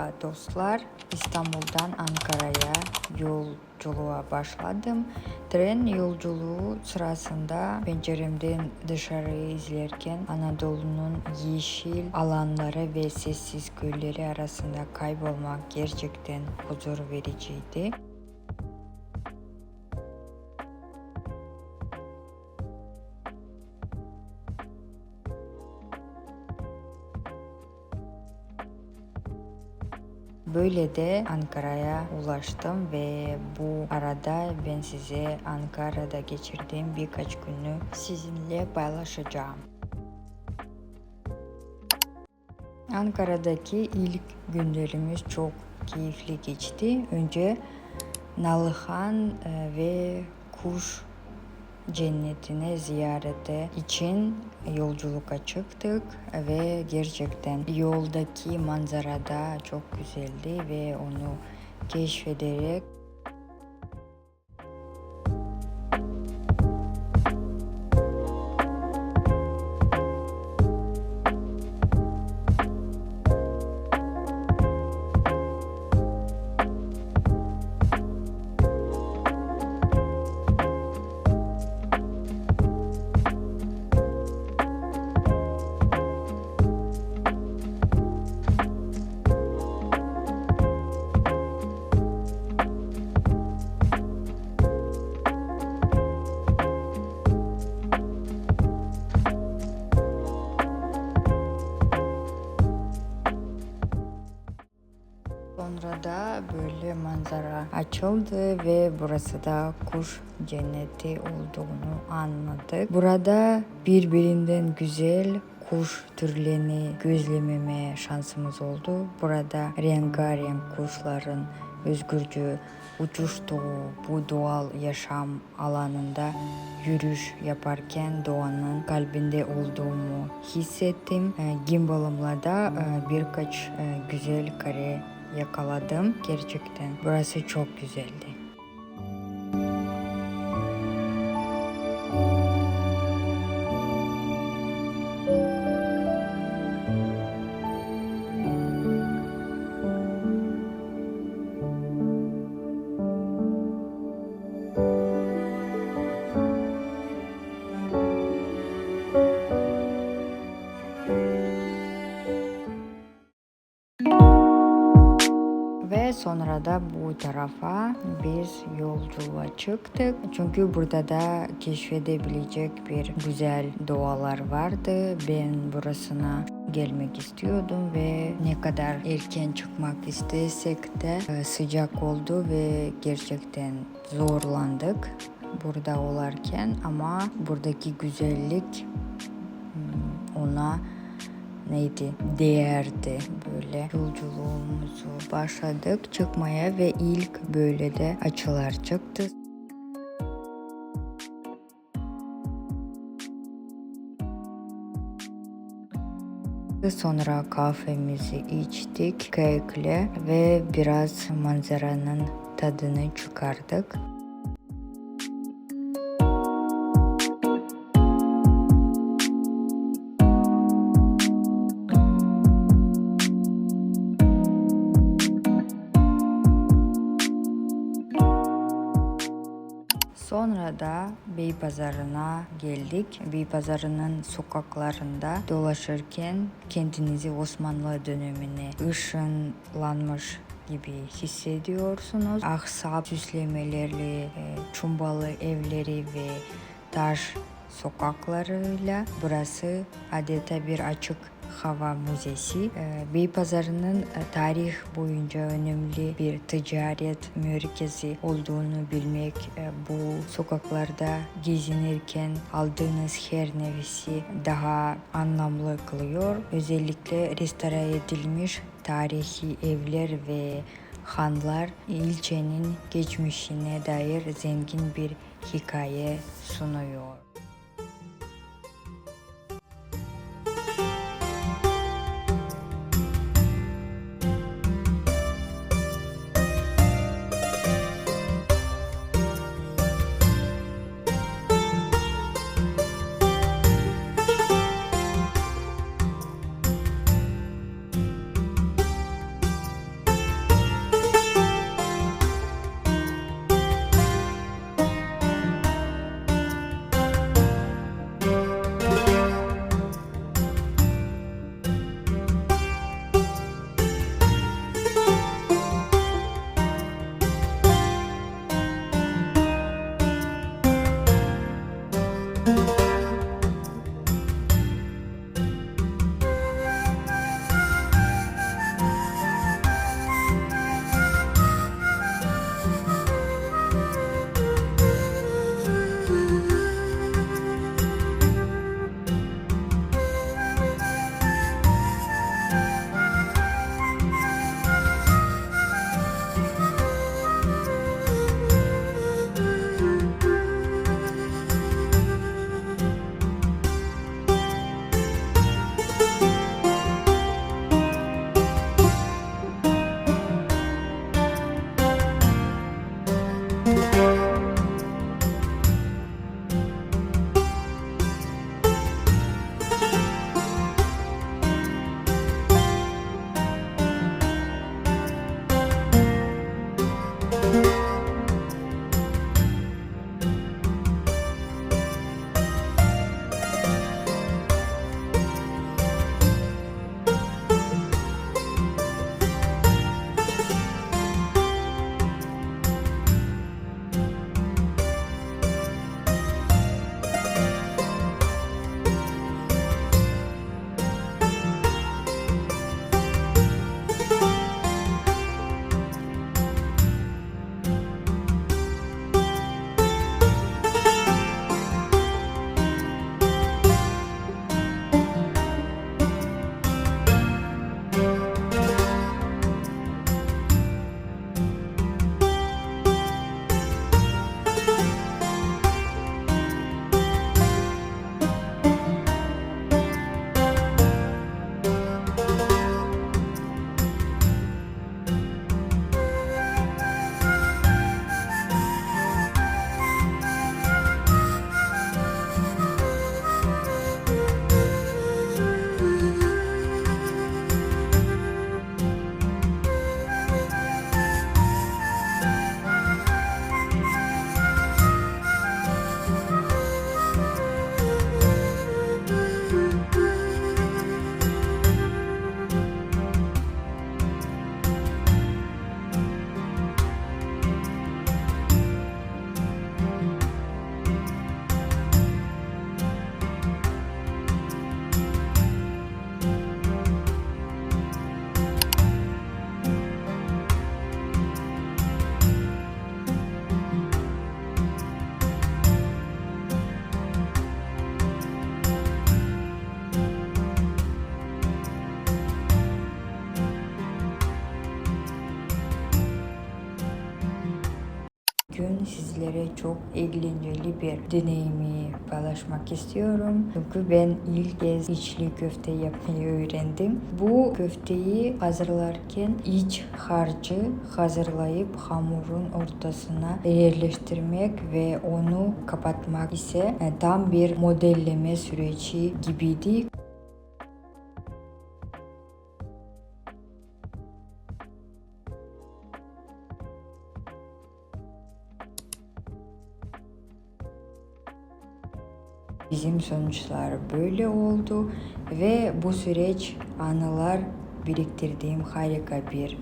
Merhaba dostlar. İstanbul'dan Ankara'ya yolculuğa başladım. Tren yolculuğu sırasında penceremden dışarıyı izlerken Anadolu'nun yeşil alanları ve sessiz gölleri arasında kaybolmak gerçekten huzur vericiydi. Böyle de Ankara'ya ulaştım ve bu arada ben size Ankara'da geçirdiğim birkaç günü sizinle paylaşacağım. Ankara'daki ilk günlerimiz çok keyifli geçti. Önce Nalıhan e, ve Kuş cennetine ziyarete için yolculuğa çıktık ve gerçekten yoldaki manzara da çok güzeldi ve onu keşfederek açıldı ve burası da kuş cenneti olduğunu anladık. Burada birbirinden güzel kuş türlerini gözlememe şansımız oldu. Burada rengarenk kuşların özgürce uçuştuğu bu doğal yaşam alanında yürüyüş yaparken doğanın kalbinde olduğumu hissettim. E, Gimbalımla da e, birkaç e, güzel kare yakaladım. Gerçekten burası çok güzeldi. Sonra da bu tarafa biz yolculuğa çıktık. Çünkü burada da keşfedebilecek bir güzel doğalar vardı. Ben burasına gelmek istiyordum ve ne kadar erken çıkmak istesek de e, sıcak oldu ve gerçekten zorlandık burada olarken ama buradaki güzellik hmm, ona neydi değerdi böyle yolculuğumuzu başladık çıkmaya ve ilk böyle de açılar çıktı. Sonra kahvemizi içtik kekle ve biraz manzaranın tadını çıkardık. Da Beypazarı'na geldik. Beypazarı'nın sokaklarında dolaşırken kendinizi Osmanlı dönemine ışınlanmış gibi hissediyorsunuz. Ahsap süslemelerli, e, çumbalı evleri ve taş sokaklarıyla burası adeta bir açık hava müzesi. Ee, Beypazarı'nın e, tarih boyunca önemli bir ticaret merkezi olduğunu bilmek e, bu sokaklarda gezinirken aldığınız her nefesi daha anlamlı kılıyor. Özellikle restore edilmiş tarihi evler ve hanlar ilçenin geçmişine dair zengin bir hikaye sunuyor. Eğlenceli bir deneyimi paylaşmak istiyorum. Çünkü ben ilk kez içli köfte yapmayı öğrendim. Bu köfteyi hazırlarken iç harcı hazırlayıp hamurun ortasına yerleştirmek ve onu kapatmak ise e, tam bir modelleme süreci gibiydi. Sonuçlar böyle oldu ve bu süreç anılar biriktirdiğim harika bir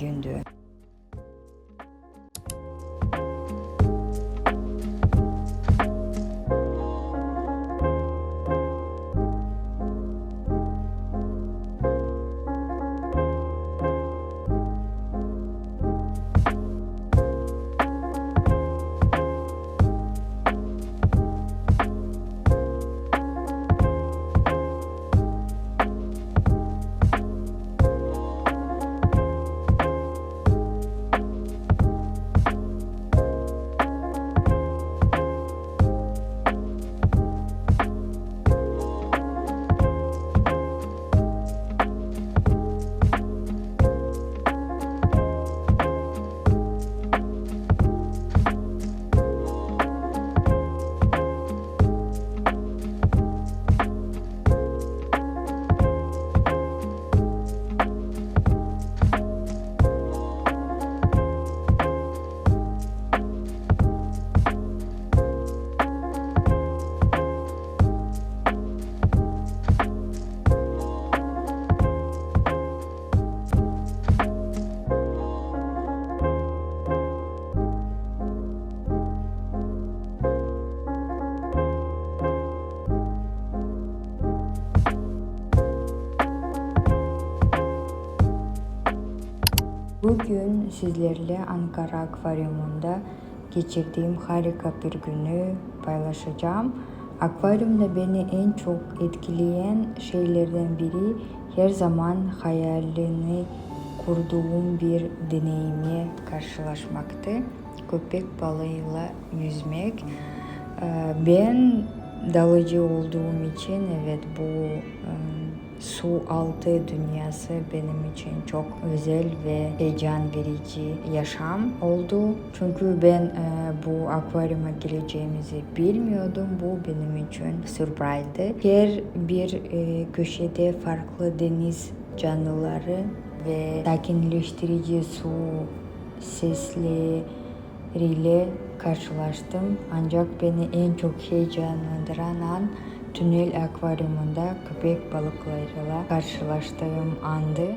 gündü. Bugün sizlerle Ankara Akvaryumunda geçirdiğim harika bir günü paylaşacağım. Akvaryumda beni en çok etkileyen şeylerden biri her zaman hayalini kurduğum bir deneyime karşılaşmaktı. Köpek balığıyla yüzmek. Ee, Ben dalıcı olduğum için evet bu ıı, su altı dünyası benim için çok özel ve heyecan verici yaşam oldu. Çünkü ben e, bu akvaryuma gireceğimizi bilmiyordum. Bu benim için sürprizdi. Her bir e, köşede farklı deniz canlıları ve sakinleştirici su sesleriyle karşılaştım. Ancak beni en çok heyecanlandıran an tünel akvaryumunda köpek balıklarıyla karşılaştığım andı.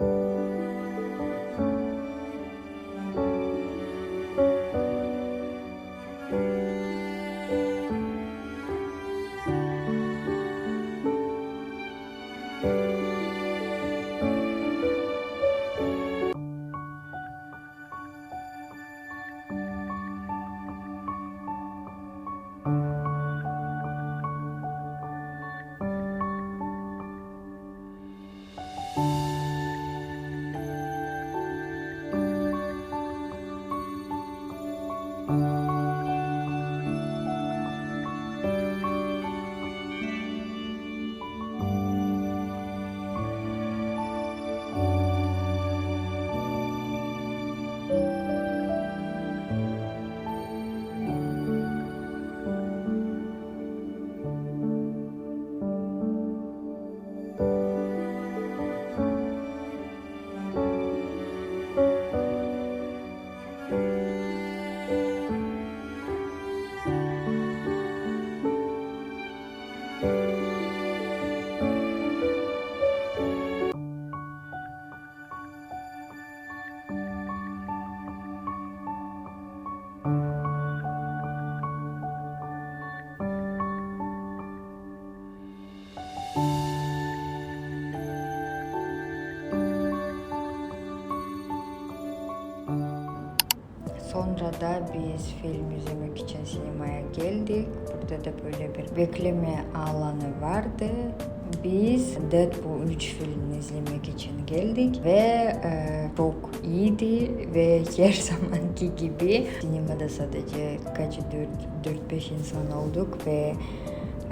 you. Sonra da biz film izlemek için sinemaya geldik. Burada da böyle bir bekleme alanı vardı. Biz Deadpool 3 filmini izlemek için geldik ve e, çok iyiydi ve her zamanki gibi sinemada sadece kaç 4-5 insan olduk ve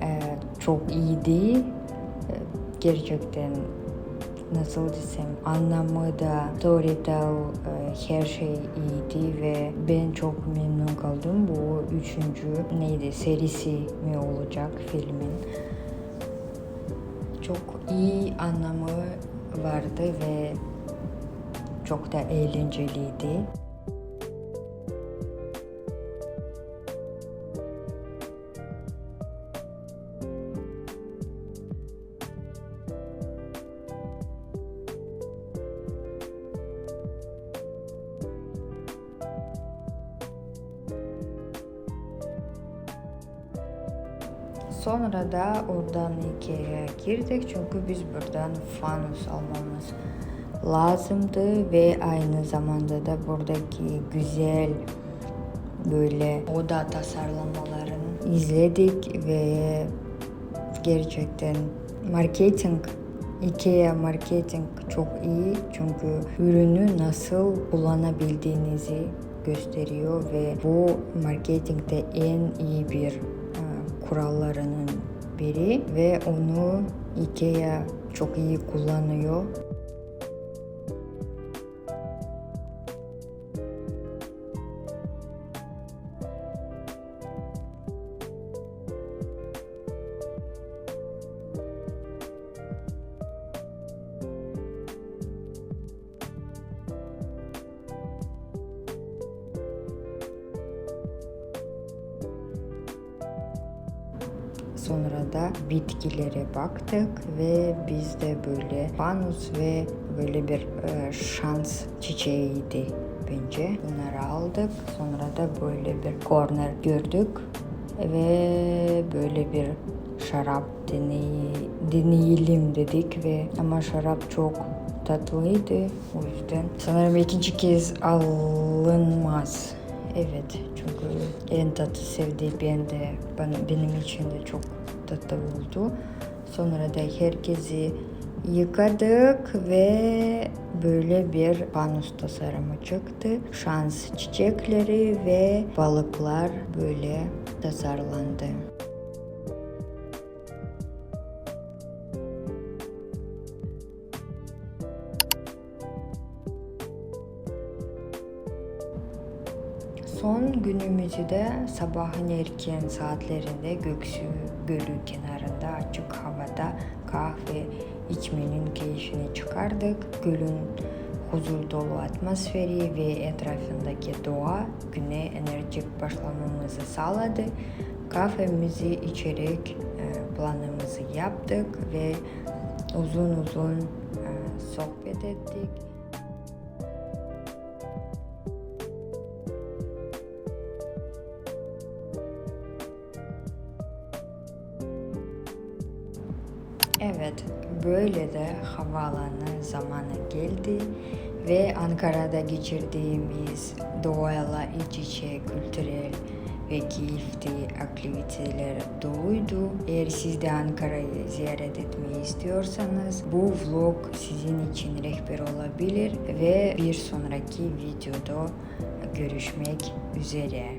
e, çok iyiydi. E, gerçekten nasıl desem anlamı da storytell e, her şey iyiydi ve ben çok memnun kaldım. Bu üçüncü neydi serisi mi olacak filmin. Çok iyi anlamı vardı ve çok da eğlenceliydi. Sonra da oradan Ikea'ya girdik çünkü biz buradan fanus almamız lazımdı ve aynı zamanda da buradaki güzel böyle oda tasarlamalarını izledik ve gerçekten marketing Ikea marketing çok iyi çünkü ürünü nasıl kullanabildiğinizi gösteriyor ve bu marketingde en iyi bir kurallarının biri ve onu IKEA çok iyi kullanıyor. Böyle fanus ve böyle bir e, şans çiçeğiydi bence. Bunları aldık. Sonra da böyle bir corner gördük ve böyle bir şarap deney, deneyelim dedik ve ama şarap çok tatlıydı o yüzden sanırım ikinci kez alınmaz Evet çünkü en tatlı sevdiği ben de benim için de çok tatlı oldu. Sonra da herkesi yıkadık ve böyle bir panus tasarımı çıktı. Şans çiçekleri ve balıklar böyle tasarlandı. Son günümüzü de sabahın erken saatlerinde Göksu Gölü kenarında açık havada kahve içmenin keyfini çıkardık. Gölün huzur dolu atmosferi ve etrafındaki doğa güne enerjik başlamamızı sağladı. Kahvemizi içerek e, planımızı yaptık ve uzun uzun e, sohbet ettik. Evet, böyle de havaalanı zamanı geldi ve Ankara'da geçirdiğimiz doğayla iç içe kültürel ve keyifli aktiviteler doluydu. Eğer siz de Ankara'yı ziyaret etmeyi istiyorsanız bu vlog sizin için rehber olabilir ve bir sonraki videoda görüşmek üzere.